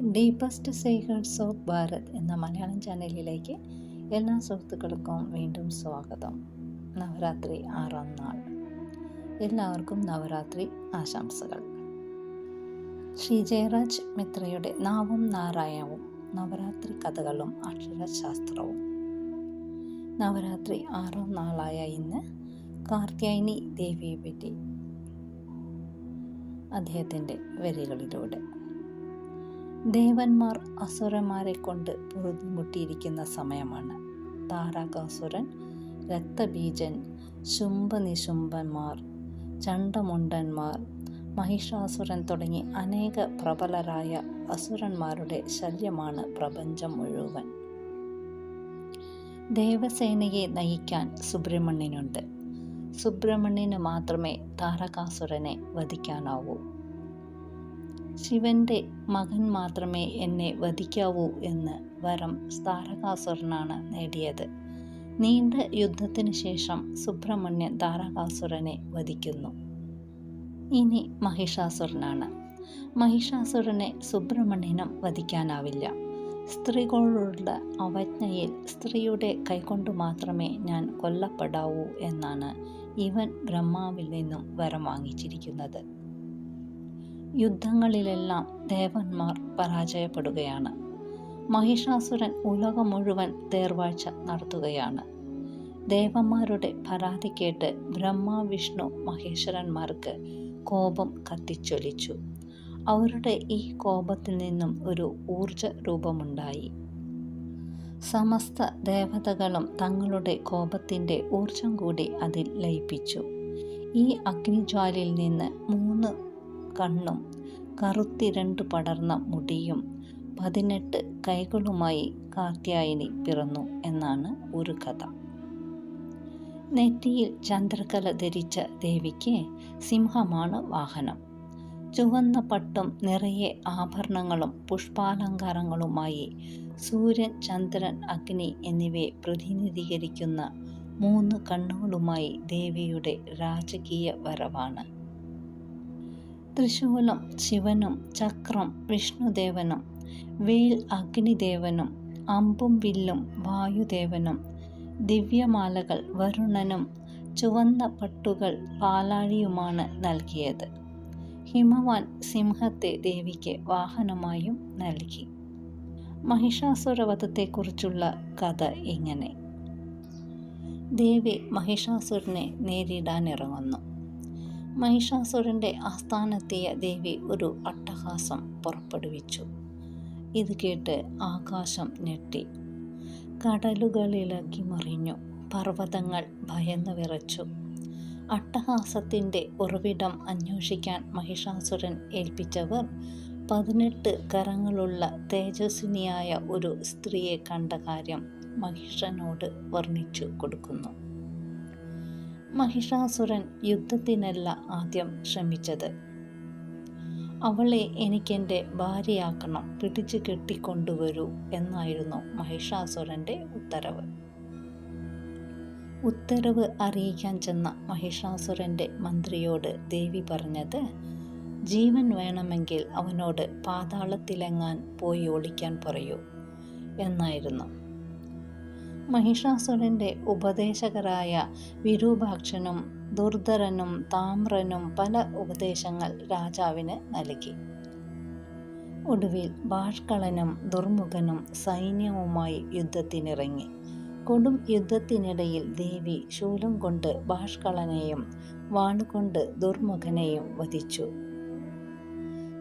Deepest secrets of Bharat എന്ന മലയാളം ചാനലിലേക്ക് എല്ലാ സുഹൃത്തുക്കൾക്കും വീണ്ടും സ്വാഗതം. നവരാത്രി ആറാം നാൾ. എല്ലാവർക്കും നവരാത്രി ആശംസകൾ. ശ്രീ ജയരാജ് മിത്രയുടെ നാവും നാരായണവും നവരാത്രി കഥകളും അക്ഷരശാസ്ത്രവും. നവരാത്രി ആറാം നാളായ ഇന്ന് കാർത്യായനി ദേവിയെ പറ്റി അദ്ദേഹത്തിന്റെ വരികളിലൂടെ. ദേവന്മാർ അസുരന്മാരെ കൊണ്ട് പൊറുതിമുട്ടിയിരിക്കുന്ന സമയമാണ്. താരകാസുരൻ രക്തബീജൻ ശുംഭനിശുംഭന്മാർ ചണ്ടമുണ്ടന്മാർ മഹിഷാസുരൻ തുടങ്ങി അനേക പ്രബലരായ അസുരന്മാരുടെ ശല്യമാണ് പ്രപഞ്ചം മുഴുവൻ. ദേവസേനയെ നയിക്കാൻ സുബ്രഹ്മണ്യനുണ്ട്. സുബ്രഹ്മണ്യന് മാത്രമേ താരകാസുരനെ വധിക്കാനാവൂ. ശിവന്റെ മകൻ മാത്രമേ എന്നെ വധിക്കാവൂ എന്ന് വരം താരകാസുരനാണ് നേടിയത്. നീണ്ട യുദ്ധത്തിന് ശേഷം സുബ്രഹ്മണ്യൻ താരകാസുരനെ വധിക്കുന്നു. ഇനി മഹിഷാസുരനാണ്. മഹിഷാസുരനെ സുബ്രഹ്മണ്യനും വധിക്കാനാവില്ല. സ്ത്രീകളോടുള്ള അവജ്ഞയിൽ സ്ത്രീയുടെ കൈകൊണ്ടു മാത്രമേ ഞാൻ കൊല്ലപ്പെടാവൂ എന്നാണ് ഇവൻ ബ്രഹ്മാവിൽ നിന്നും വരം വാങ്ങിച്ചിരിക്കുന്നത്. യുദ്ധങ്ങളിലെല്ലാം ദേവന്മാർ പരാജയപ്പെടുകയാണ്. മഹിഷാസുരൻ ഉലകം മുഴുവൻ തേർവാഴ്ച നടത്തുകയാണ്. ദേവന്മാരുടെ പരാതി കേട്ട് ബ്രഹ്മ വിഷ്ണു മഹേശ്വരന്മാർക്ക് കോപം കത്തിച്ചൊലിച്ചു. അവരുടെ ഈ കോപത്തിൽ നിന്നും ഒരു ഊർജ രൂപമുണ്ടായി. സമസ്ത ദേവതകളും തങ്ങളുടെ കോപത്തിന്റെ ഊർജം കൂടി അതിൽ ലയിപ്പിച്ചു. ഈ അഗ്നിജ്വാലിൽ നിന്ന് മൂന്ന് കണ്ണും കറുത്തിരണ്ടു പടർന്ന മുടിയും പതിനെട്ട് കൈകളുമായി കാർത്യായനി പിറന്നു എന്നാണ് ഒരു കഥ. നെറ്റിയിൽ ചന്ദ്രകല ധരിച്ച ദേവിക്ക് സിംഹമാണ് വാഹനം. ചുവന്ന പട്ടും നിറയെ ആഭരണങ്ങളും പുഷ്പാലങ്കാരങ്ങളുമായി സൂര്യൻ ചന്ദ്രൻ അഗ്നി എന്നിവയെ പ്രതിനിധീകരിക്കുന്ന മൂന്ന് കണ്ണുകളുമായി ദേവിയുടെ രാജകീയ വരവാണ്. ത്രിശൂലം ശിവനും ചക്രം വിഷ്ണുദേവനും വേൽ അഗ്നിദേവനും അമ്പും വില്ലും വായുദേവനും ദിവ്യമാലകൾ വരുണനും ചുവന്ന പട്ടുകൾ പാലാഴിയുമാണ് നൽകിയത്. ഹിമവാൻ സിംഹത്തെ ദേവിക്ക് വാഹനമായും നൽകി. മഹിഷാസുരവധത്തെക്കുറിച്ചുള്ള കഥ ഇങ്ങനെ. ദേവി മഹിഷാസുരനെ നേരിടാനിറങ്ങുന്നു. മഹിഷാസുരന്റെ ആസ്ഥാനത്തെയ ദേവി ഒരു അട്ടഹാസം പുറപ്പെടുവിച്ചു. ഇത് കേട്ട് ആകാശം ഞെട്ടി. കടലുകളിളക്കി മറിഞ്ഞു പർവതങ്ങൾ ഭയന്നു വിറച്ചു. അട്ടഹാസത്തിന്റെ ഉറവിടം അന്വേഷിക്കാൻ മഹിഷാസുരൻ ഏൽപ്പിച്ചവർ പതിനെട്ട് കരങ്ങളുള്ള തേജസ്വിനിയായ ഒരു സ്ത്രീയെ കണ്ട കാര്യം മഹിഷനോട് വർണിച്ചു കൊടുക്കുന്നു. മഹിഷാസുരൻ യുദ്ധത്തിനല്ല ആദ്യം ശ്രമിച്ചത്. അവളെ എനിക്കെന്റെ ഭാര്യയാക്കണം പിടിച്ചു കെട്ടിക്കൊണ്ടുവരൂ എന്നായിരുന്നു മഹിഷാസുരന്റെ ഉത്തരവ്. ഉത്തരവ് അറിയിക്കാൻ ചെന്ന മഹിഷാസുരന്റെ മന്ത്രിയോട് ദേവി പറഞ്ഞത് ജീവൻ വേണമെങ്കിൽ അവനോട് പാതാളത്തിലെങ്ങാൻ പോയി ഒളിക്കാൻ പറയൂ എന്നായിരുന്നു. മഹിഷാസുരന്റെ ഉപദേശകരായ വിരൂപാക്ഷനും ദുർധരനും താമ്രനും പല ഉപദേശങ്ങൾ രാജാവിന് നൽകി. ഒടുവിൽ ബാഷ്കളനും ദുർമുഖനും സൈന്യവുമായി യുദ്ധത്തിനിറങ്ങി. കൊടും യുദ്ധത്തിനിടയിൽ ദേവി ശൂലം കൊണ്ട് ബാഷ്കളനെയും വാണുകൊണ്ട് ദുർമുഖനെയും വധിച്ചു.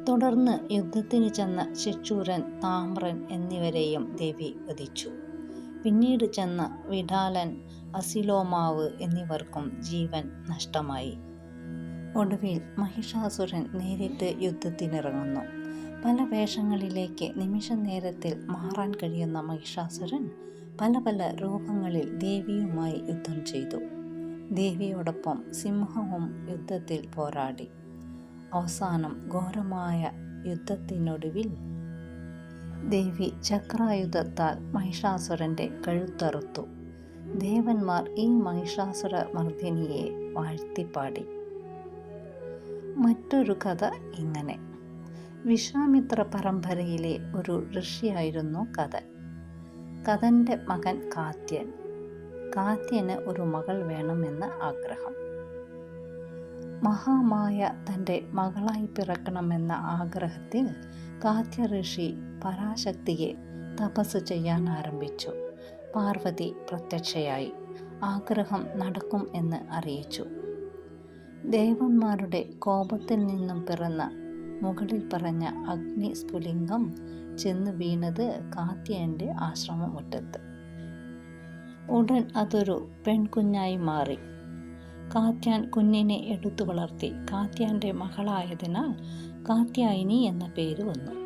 തുടർന്ന് യുദ്ധത്തിന് ചെന്ന ശിക്ഷൂരൻ താമ്രൻ എന്നിവരെയും ദേവി വധിച്ചു. പിന്നീട് ചെന്ന വിഡാലൻ അസിലോമാവ് എന്നിവർക്കും ജീവൻ നഷ്ടമായി. ഒടുവിൽ മഹിഷാസുരൻ നേരിട്ട് യുദ്ധത്തിനിറങ്ങുന്നു. പല വേഷങ്ങളിലേക്ക് നിമിഷ നേരത്തിൽ മാറാൻ കഴിയുന്ന മഹിഷാസുരൻ പല പല രൂപങ്ങളിൽ ദേവിയുമായി യുദ്ധം ചെയ്തു. ദേവിയോടൊപ്പം സിംഹവും യുദ്ധത്തിൽ പോരാടി. അവസാനം ഘോരമായ യുദ്ധത്തിനൊടുവിൽ ദേവി ചക്രായുധത്താൽ മഹിഷാസുരന്റെ കഴുത്തറുത്തു. ദേവന്മാർ ഈ മഹിഷാസുര മർദ്ദിനിയെ വാഴ്ത്തിപ്പാടി. മറ്റൊരു കഥ ഇങ്ങനെ. വിശ്വാമിത്ര പരമ്പരയിലെ ഒരു ഋഷിയായിരുന്നു കഥൻ. കഥന്റെ മകൻ കാത്യൻ. കാത്യന് ഒരു മകൾ വേണമെന്ന് ആഗ്രഹം. മഹാമായ തന്റെ മകളായി പിറക്കണമെന്ന ആഗ്രഹത്തിൽ കാത്യ ഋഷി പരാശക്തിയെ തപസ് ചെയ്യാൻ ആരംഭിച്ചു. പാർവതി പ്രത്യക്ഷയായി. ആഗ്രഹം നടക്കും എന്ന് അറിയിച്ചു. ദേവന്മാരുടെ കോപത്തിൽ നിന്നും പിറന്ന മുകളിൽ പറഞ്ഞ അഗ്നി സ്ഫുലിംഗം ചെന്ന് വീണത് കാത്യന്റെ ആശ്രമമുറ്റത്ത്. ഉടൻ അതൊരു പെൺകുഞ്ഞായി മാറി. കാത്യാൻ കുഞ്ഞിനെ എടുത്തു വളർത്തി. കാത്യാന്റെ മകളായതിനാൽ കാത്യായനി എന്ന പേര് വന്നു.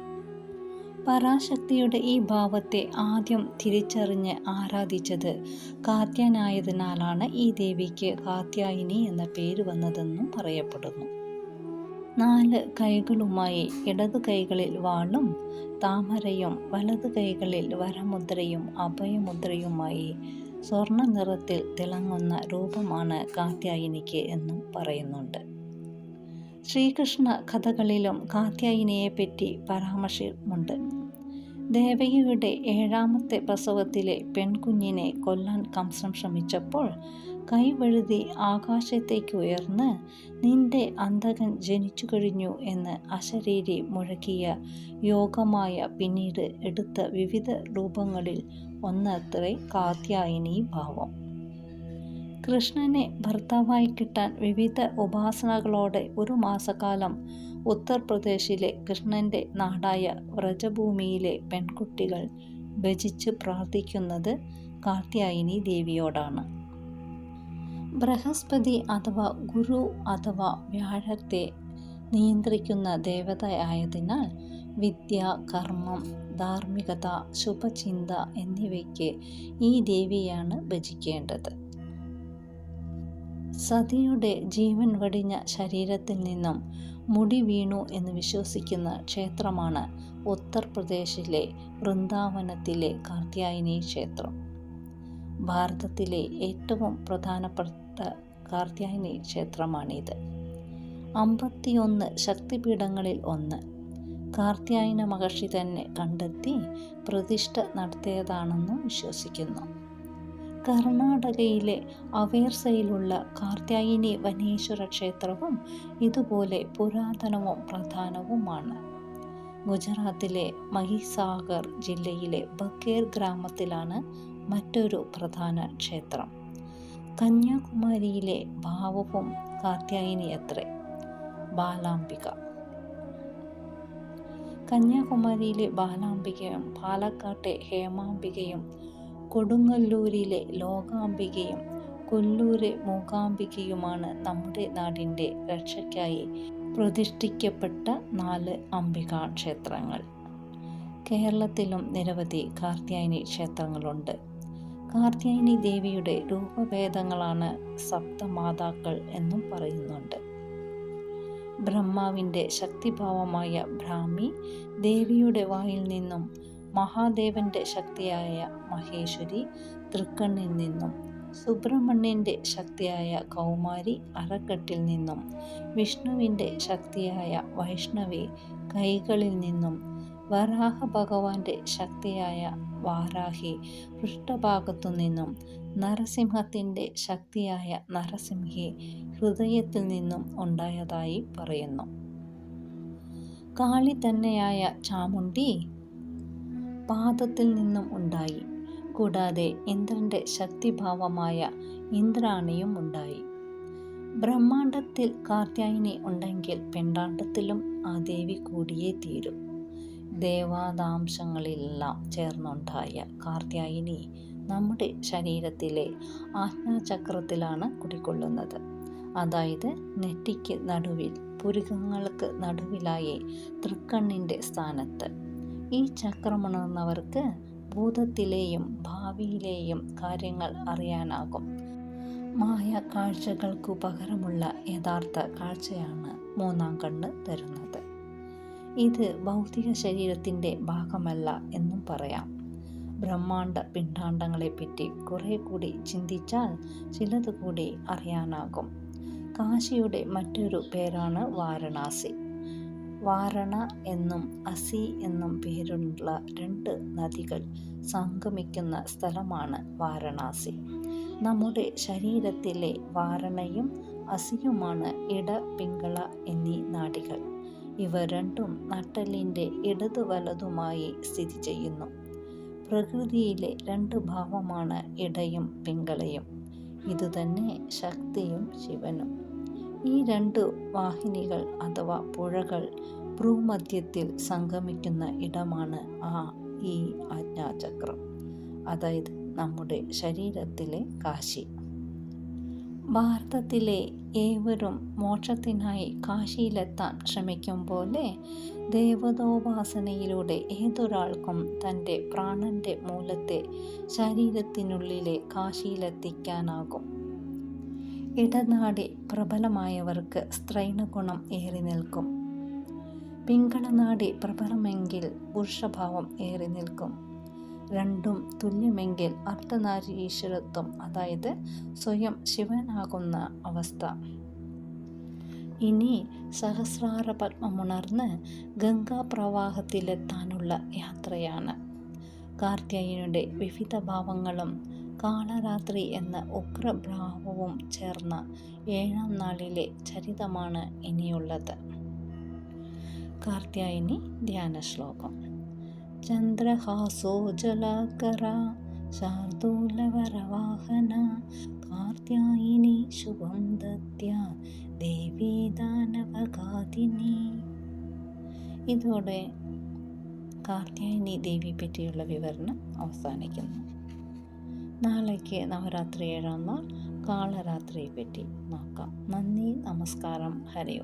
പരാശക്തിയുടെ ഈ ഭാവത്തെ ആദ്യം തിരിച്ചറിഞ്ഞ് ആരാധിച്ചത് കാത്യാനായതിനാലാണ് ഈ ദേവിക്ക് കാത്യായിനി എന്ന പേര് വന്നതെന്നും പറയപ്പെടുന്നു. നാല് കൈകളുമായി ഇടതു കൈകളിൽ വാളും താമരയും വലതു കൈകളിൽ വരമുദ്രയും അഭയമുദ്രയുമായി സ്വർണ നിറത്തിൽ തിളങ്ങുന്ന രൂപമാണ് കാത്യായനിക്ക് എന്നും പറയുന്നുണ്ട്. ശ്രീകൃഷ്ണ കഥകളിലും കാത്യായനിയെപ്പറ്റി പരാമർശമുണ്ട്. ദേവകിയുടെ ഏഴാമത്തെ പ്രസവത്തിലെ പെൺകുഞ്ഞിനെ കൊല്ലാൻ കംസം ശ്രമിച്ചപ്പോൾ കൈവഴുതി ആകാശത്തേക്ക് ഉയർന്ന് നിന്റെ അന്തകൻ ജനിച്ചു കഴിഞ്ഞു എന്ന് അശരീരി മുഴക്കിയ യോഗമായ പിന്നീട് എടുത്ത വിവിധ രൂപങ്ങളിൽ ഒന്നത്രേ കാത്യായനി ഭാവം. കൃഷ്ണനെ ഭർത്താവായി കിട്ടാൻ വിവിധ ഉപാസനകളോടെ ഒരു മാസക്കാലം ഉത്തർപ്രദേശിലെ കൃഷ്ണന്റെ നാടായ വ്രജഭൂമിയിലെ പെൺകുട്ടികൾ ഭജിച്ച് പ്രാർത്ഥിക്കുന്നത് കാർത്യായനി ദേവിയോടാണ്. ബൃഹസ്പതി അഥവാ ഗുരു അഥവാ വ്യാഴത്തെ നിയന്ത്രിക്കുന്ന ദേവതയായതിനാൽ വിദ്യ കർമ്മം ധാർമ്മികത ശുഭചിന്ത എന്നിവയ്ക്ക് ഈ ദേവിയാണ് ഭജിക്കേണ്ടത്. സതിയുടെ ജീവൻ വടിഞ്ഞ ശരീരത്തിൽ നിന്നും മുടി വീണു എന്ന് വിശ്വസിക്കുന്ന ക്ഷേത്രമാണ് ഉത്തർപ്രദേശിലെ വൃന്ദാവനത്തിലെ കാർത്യായനി ക്ഷേത്രം. ഭാരതത്തിലെ ഏറ്റവും പ്രധാനപ്പെട്ട കാർത്യായനി ക്ഷേത്രമാണിത്. അമ്പത്തിയൊന്ന് ശക്തിപീഠങ്ങളിൽ ഒന്ന് കാർത്യായന മഹർഷി തന്നെ കണ്ടെത്തി പ്രതിഷ്ഠ നടത്തിയതാണെന്ന് വിശ്വസിക്കുന്നു. കർണാടകയിലെ അവേർസയിലുള്ള കാർത്യായിനി വനേശ്വര ക്ഷേത്രവും ഇതുപോലെ പുരാതനവും പ്രധാനവുമാണ്. ഗുജറാത്തിലെ മഹിസാഗർ ജില്ലയിലെ ബക്കേർ ഗ്രാമത്തിലാണ് മറ്റൊരു പ്രധാന ക്ഷേത്രം. കന്യാകുമാരിയിലെ ഭാവവും കാർത്യായനി അത്രേ ബാലാംബിക. കന്യാകുമാരിയിലെ ബാലാംബികയും പാലക്കാട്ടെ ഹേമാംബികയും കൊടുങ്ങല്ലൂരിലെ ലോകാംബികയും കൊല്ലൂരെ മൂകാംബികയുമാണ് നമ്മുടെ നാടിന്റെ രക്ഷയ്ക്കായി പ്രതിഷ്ഠിക്കപ്പെട്ട നാല് അംബികാ ക്ഷേത്രങ്ങൾ. കേരളത്തിലും നിരവധി കാർത്യായനി ക്ഷേത്രങ്ങളുണ്ട്. കാർത്യായനി ദേവിയുടെ രൂപഭേദങ്ങളാണ് സപ്തമാതാക്കൾ എന്നും പറയുന്നുണ്ട്. ബ്രഹ്മാവിന്റെ ശക്തിഭാവമായ ബ്രാഹ്മി ദേവിയുടെ വായിൽ നിന്നും മഹാദേവന്റെ ശക്തിയായ മഹേശ്വരി തൃക്കണ്ണിൽ നിന്നും സുബ്രഹ്മണ്യന്റെ ശക്തിയായ കൗമാരി അറക്കെട്ടിൽ നിന്നും വിഷ്ണുവിന്റെ ശക്തിയായ വൈഷ്ണവി കൈകളിൽ നിന്നും വരാഹ ഭഗവാന്റെ ശക്തിയായ വാരാഹി പൃഷ്ഠഭാഗത്തു നിന്നും നരസിംഹത്തിന്റെ ശക്തിയായ നരസിംഹി ഹൃദയത്തിൽ നിന്നും ഉണ്ടായതായി പറയുന്നു. കാളി തന്നെയായ ചാമുണ്ടി പാദത്തിൽ നിന്നും ഉണ്ടായി. കൂടാതെ ഇന്ദ്രന്റെ ശക്തിഭാവമായ ഇന്ദ്രാണിയും ഉണ്ടായി. ബ്രഹ്മാണ്ടത്തിൽ കാർത്യായനി ഉണ്ടെങ്കിൽ പെണ്ടാണ്ടത്തിലും ആ ദേവി കൂടിയേ തീരും. ദേവാദാംശങ്ങളിലെല്ലാം ചേർന്നുണ്ടായ കാർത്യായിനി നമ്മുടെ ശരീരത്തിലെ ആജ്ഞാചക്രത്തിലാണ് കുടിക്കൊള്ളുന്നത്. അതായത് നെറ്റിക്ക് നടുവിൽ പുരുകങ്ങൾക്ക് നടുവിലായി തൃക്കണ്ണിന്റെ സ്ഥാനത്ത്. ഈ ചക്രമുണർന്നവർക്ക് ഭൂതത്തിലെയും ഭാവിയിലെയും കാര്യങ്ങൾ അറിയാനാകും. മായ കാഴ്ചകൾക്കു പകരമുള്ള യഥാർത്ഥ കാഴ്ചയാണ് മൂന്നാം കണ്ണ് തരുന്നത്. ഇത് ഭൗതിക ശരീരത്തിന്റെ ഭാഗമല്ല എന്നും പറയാം. ബ്രഹ്മാണ്ട പിണ്ഡാണ്ടങ്ങളെപ്പറ്റി കുറെ കൂടി ചിന്തിച്ചാൽ ചിലത് കൂടി അറിയാനാകും. കാശിയുടെ മറ്റൊരു പേരാണ് വാരണാസി. വാരണ എന്നും അസി എന്നും പേരുള്ള രണ്ട് നദികൾ സംഗമിക്കുന്ന സ്ഥലമാണ് വാരണാസി. നമ്മുടെ ശരീരത്തിലെ വാരണയും അസിയുമാണ് ഇട പിങ്കള എന്നീ നാടികൾ. ഇവ രണ്ടും നട്ടലിന്റെ ഇടതു വലതുമായി സ്ഥിതി ചെയ്യുന്നു. പ്രകൃതിയിലെ രണ്ട് ഭാവമാണ് ഇടയും പിങ്കളയും. ഇതുതന്നെ ശക്തിയും ശിവനും. ഈ രണ്ട് വാഹിനികൾ അഥവാ പുഴകൾ ഭ്രൂമധ്യത്തിൽ സംഗമിക്കുന്ന ഇടമാണ് ആ ഈ ആജ്ഞാചക്രം. അതായത് നമ്മുടെ ശരീരത്തിലെ കാശി. ഭാരതത്തിലെ ഏവരും മോക്ഷത്തിനായി കാശിയിലെത്താൻ ശ്രമിക്കും പോലെ ദേവതോപാസനയിലൂടെ ഏതൊരാൾക്കും തന്റെ പ്രാണന്റെ മൂലത്തെ ശരീരത്തിനുള്ളിലെ കാശിയിലെത്തിക്കാനാകും. ഇടനാടി പ്രബലമായവർക്ക് സ്ത്രൈണഗുണം ഏറി നിൽക്കും. പിങ്കളനാടി പ്രബലമെങ്കിൽ പുരുഷഭാവം ഏറി നിൽക്കും. രണ്ടും തുല്യമെങ്കിൽ അർദ്ധനാരീശ്വരത്വം അതായത് സ്വയം ശിവനാകുന്ന അവസ്ഥ. ഇനി സഹസ്രാര പത്മമുണർന്ന് ഗംഗാപ്രവാഹത്തിലെത്താനുള്ള യാത്രയാണ്. കാർത്തികയുടെ വിവിധ ഭാവങ്ങളും കാളരാത്രി എന്ന ഉഗ്രഭാവവും ചേർന്ന ഏഴാം നാളിലെ ചരിതമാണ് ഇനിയുള്ളത്. കാർത്യായനി ധ്യാന ശ്ലോകം ചന്ദ്രഹാസോജലാകര ശാർദൂലവരവാഹന കാർത്യായിനി ശുഭം ദത്യ ദേവീ ദാനവകാതിനി ഇതോടെ കാർത്യായനി ദേവി പറ്റിയുള്ള വിവരണം അവസാനിക്കുന്നു. നാളേക്ക് നവരാത്രി ഏഴാം നാൾ കാളരാത്രിയെ പറ്റി നോക്കാം. നന്ദി നമസ്കാരം. ഹരി